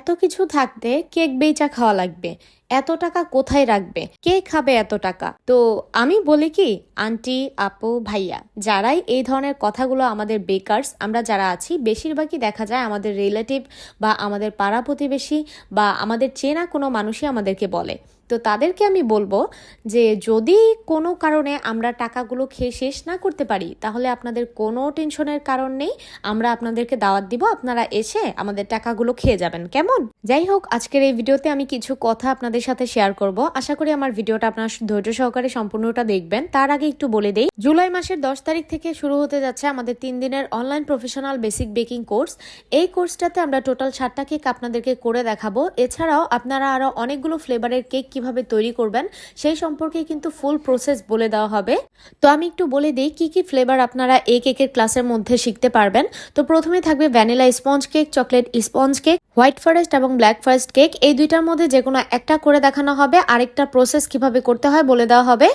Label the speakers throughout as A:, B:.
A: এত কিছু থাকতে কেক বেচা খাওয়া লাগবে। এত টাকা কোথায় রাখবে? কে খাবে এত টাকা? তো আমি বলি কি, আন্টি, আপু, ভাইয়া, যারাই এই ধরনের কথাগুলো আমাদের বেকার্স, আমরা যারা আছি, বেশিরভাগই দেখা যায় আমাদের রিলেটিভ বা আমাদের পাড়া প্রতিবেশী বা আমাদের চেনা কোনো মানুষই আমাদেরকে বলে। তো তাদেরকে আমি বলব যে, যদি কোনো কারণে আমরা টাকাগুলো খেয়ে শেষ না করতে পারি, তাহলে আপনাদের কোনো টেনশনের কারণ নেই। আমরা আপনাদেরকে দাওয়াত দিব, আপনারা এসে আমাদের টাকাগুলো খেয়ে যাবেন। কেমন? যাই হোক, আজকের এই ভিডিওতে আমি কিছু কথা আপনাদের সাথে শেয়ার করব। আশা করি আমার ভিডিওটা আপনারা ধৈর্য সহকারে সম্পূর্ণটা দেখবেন। তার আগে একটু বলে দেই, জুলাই মাসের দশ তারিখ থেকে শুরু হতে যাচ্ছে আমাদের তিন দিনের online professional basic baking course এই কোর্সটাতে আমরা টোটাল ষাটটা কেক আপনাদেরকে করে দেখাবো। এছাড়াও আপনারা আরও অনেকগুলো ফ্লেভারের কেক কীভাবে তৈরি করবেন, সেই সম্পর্কে কিন্তু ফুল প্রসেস বলে দেওয়া হবে। তো আমি একটু বলে দিই, কি কি ফ্লেভার আপনারা এই কেকের ক্লাসের মধ্যে শিখতে পারবেন? তো প্রথমে থাকবে vanilla sponge cake chocolate sponge cake white forest এবং ব্ল্যাক ফরেস্ট কেক এই দুইটার মধ্যে যে কোনো একটা করে দেখানো হবে, আরেকটা প্রসেস কীভাবে করতে হয় বলে দেওয়া হবে,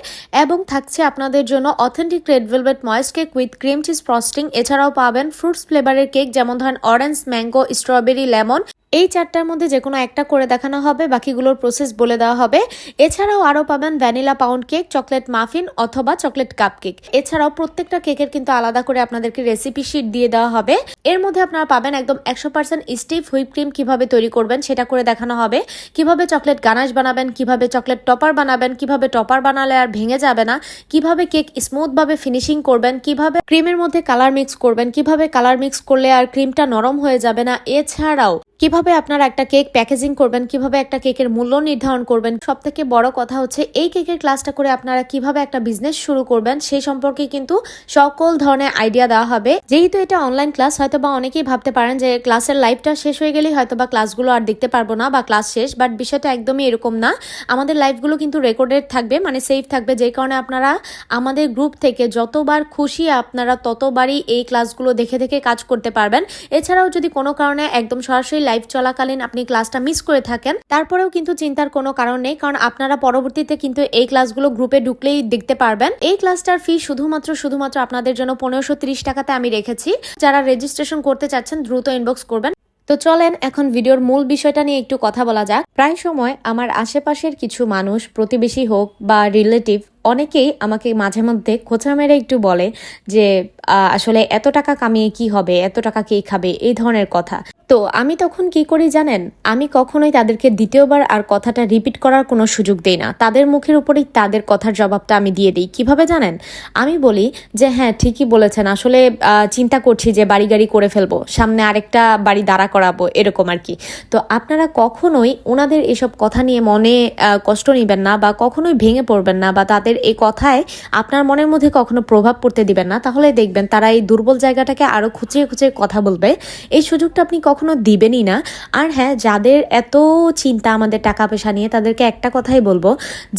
A: এবং থাকছে আপনাদের জন্য authentic red velvet moist cake with cream cheese frosting এছাড়াও পাবেন ফ্রুটস ফ্লেভারের কেক যেমন ধরেন অরেঞ্জ ম্যাঙ্গো স্ট্রবেরি লেমন এই চারটার মধ্যে যে কোনো একটা করে দেখানো হবে, বাকিগুলোর প্রসেস বলে দেওয়া হবে। এছাড়াও আরও পাবেন vanilla pound cake chocolate muffin অথবা চকলেট কাপ কেক এছাড়াও প্রত্যেকটা কেকের কিন্তু আলাদা করে আপনাদেরকে রেসিপি শিট দিয়ে দেওয়া হবে। এর মধ্যে আপনারা পাবেন একদম একশো পার্সেন্ট স্টিভ হুইপ ক্রিম কীভাবে তৈরি করবেন সেটা করে দেখানো হবে। কীভাবে চকলেট গানাশ বানাবেন, কীভাবে চকলেট টপার বানাবেন, কীভাবে টপার বানালে আর ভেঙে যাবে না, কীভাবে কেক স্মুথভাবে ফিনিশিং করবেন, কীভাবে ক্রিমের মধ্যে কালার মিক্স করবেন, কীভাবে কালার মিক্স করলে আর ক্রিমটা নরম হয়ে যাবে না, এছাড়াও কীভাবে আপনারা একটা কেক প্যাকেজিং করবেন, কীভাবে একটা কেকের মূল্য নির্ধারণ করবেন সব থেকে বড় কথা হচ্ছে এই কেকের ক্লাসটা করে আপনারা কীভাবে একটা বিজনেস শুরু করবেন, সেই সম্পর্কে কিন্তু সকল ধরনের আইডিয়া দেওয়া হবে। যেহেতু এটা অনলাইন ক্লাস হয়তো বা অনেকেই ভাবতে পারেন যে ক্লাসের লাইভটা শেষ হয়ে গেলেই হয়তো বা ক্লাসগুলো আর দেখতে পারব না বা ক্লাস শেষ বাট বিষয়টা একদমই এরকম না। আমাদের লাইভগুলো কিন্তু রেকর্ডেড থাকবে মানে সেফ থাকবে যেই কারণে আপনারা আমাদের গ্রুপ থেকে যতবার খুশি আপনারা ততবারই এই ক্লাসগুলো দেখে দেখে কাজ করতে পারবেন। এছাড়াও যদি কোনো কারণে একদম সরাসরি লাইভ চলাকালীন আপনি ক্লাসটা মিস করে থাকেন, তারপরেও কিন্তু চিন্তার কোনো কারণ নেই, কারণ আপনারা পরবর্তীতে কিন্তু এই ক্লাসগুলো গ্রুপে ঢুকলেই দেখতে পারবেন। এই ক্লাসটার ফি শুধুমাত্র শুধুমাত্র আপনাদের জন্য পনেরোশো টাকাতে আমি রেখেছি। যারা রেজিস্ট্রেশন করতে চাচ্ছেন, দ্রুত ইনবক্স করবেন। তো চলেন এখন ভিডিওর মূল বিষয়টা নিয়ে একটু কথা বলা যাক। প্রায় সময় আমার আশেপাশের কিছু মানুষ, প্রতিবেশী হোক বা রিলেটিভ অনেকেই আমাকে মাঝে মধ্যে খোঁচা মেরে একটু বলে যে আসলে এত টাকা কামিয়ে কি হবে? এত টাকা কে খাবে? এই ধরনের কথা। তো আমি তখন কি করি জানেন? আমি কখনোই তাদেরকে দ্বিতীয়বার আর কথাটা রিপিট করার কোনো সুযোগ দেই না। তাদের মুখের উপরেই তাদের কথার জবাবটা আমি দিয়ে দিই। কীভাবে জানেন? আমি বলি যে হ্যাঁ ঠিকই বলেছেন। আসলে চিন্তা করছি যে বাড়ি গাড়ি করে ফেলব। সামনে আরেকটা বাড়ি দাঁড়া করাবো। এরকম আর কি। তো আপনারা কখনোই ওনাদের এসব কথা নিয়ে মনে কষ্ট নেবেন না বা কখনোই ভেঙে পড়বেন না বা তাদের এই কথায় আপনার মনের মধ্যে কখনো প্রভাব পড়তে দিবেন না। তাহলে দেখবেন তারা এই দুর্বল জায়গাটাকে আরও খুঁচিয়ে খুঁচিয়ে কথা বলবে। এই সুযোগটা আপনি কখনো দিবেনই না। আর হ্যাঁ যাদের এত চিন্তা, আমাদের টাকা পয়সা নিয়ে তাদেরকে একটা কথাই বলব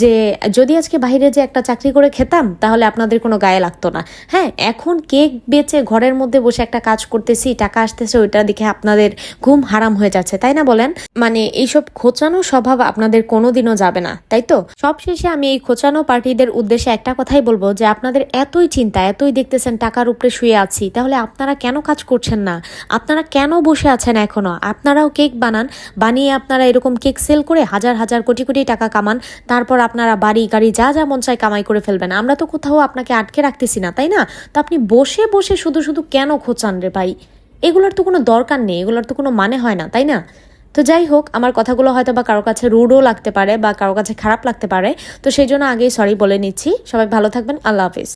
A: যে, যদি আজকে বাইরে যে একটা চাকরি করে খেতাম, তাহলে আপনাদের কোনো গায়ে লাগতো না। হ্যাঁ এখন কেক বেচে ঘরের মধ্যে বসে একটা কাজ করতেছি, টাকা আসতেছে, ওইটা দেখে আপনাদের ঘুম হারাম হয়ে যাচ্ছে, তাই না বলেন? মানে এইসব খোঁচানো স্বভাব আপনাদের কোনোদিনও যাবে না, তাই তো? সবশেষে আমি এই খোঁচানো পার্টিদের উদ্দেশ্যে একটা কথাই বলব যে আপনাদের এতই চিন্তা, এতই দেখতেছেন টাকার উপরে শুয়ে আছি, তাহলে আপনারা কেন কাজ করছেন না? আপনারা কেন বসে আছেন এখনও? আপনারাও কেক বানান, বানিয়ে আপনারা এরকম কেক সেল করে হাজার হাজার কোটি কোটি টাকা কামান, তারপর আপনারা বাড়ি, গাড়ি, যা যা মন চায় কামাই করে ফেলবেন। আমরা তো কোথাও আপনাকে আটকে রাখতেছি না, তাই না? তো আপনি বসে বসে শুধু শুধু কেন খোঁচান রে ভাই? এগুলোর তো কোনো দরকার নেই, এগুলোর তো কোনো মানে হয় না, তাই না? তো যাই হোক, আমার কথাগুলো হয়তো বা কারও কাছে রুডও লাগতে পারে বা কারও কাছে খারাপ লাগতে পারে। তো সেই জন্য আগেই সরি বলে নিচ্ছি। সবাই ভালো থাকবেন। আল্লাহ হাফিজ।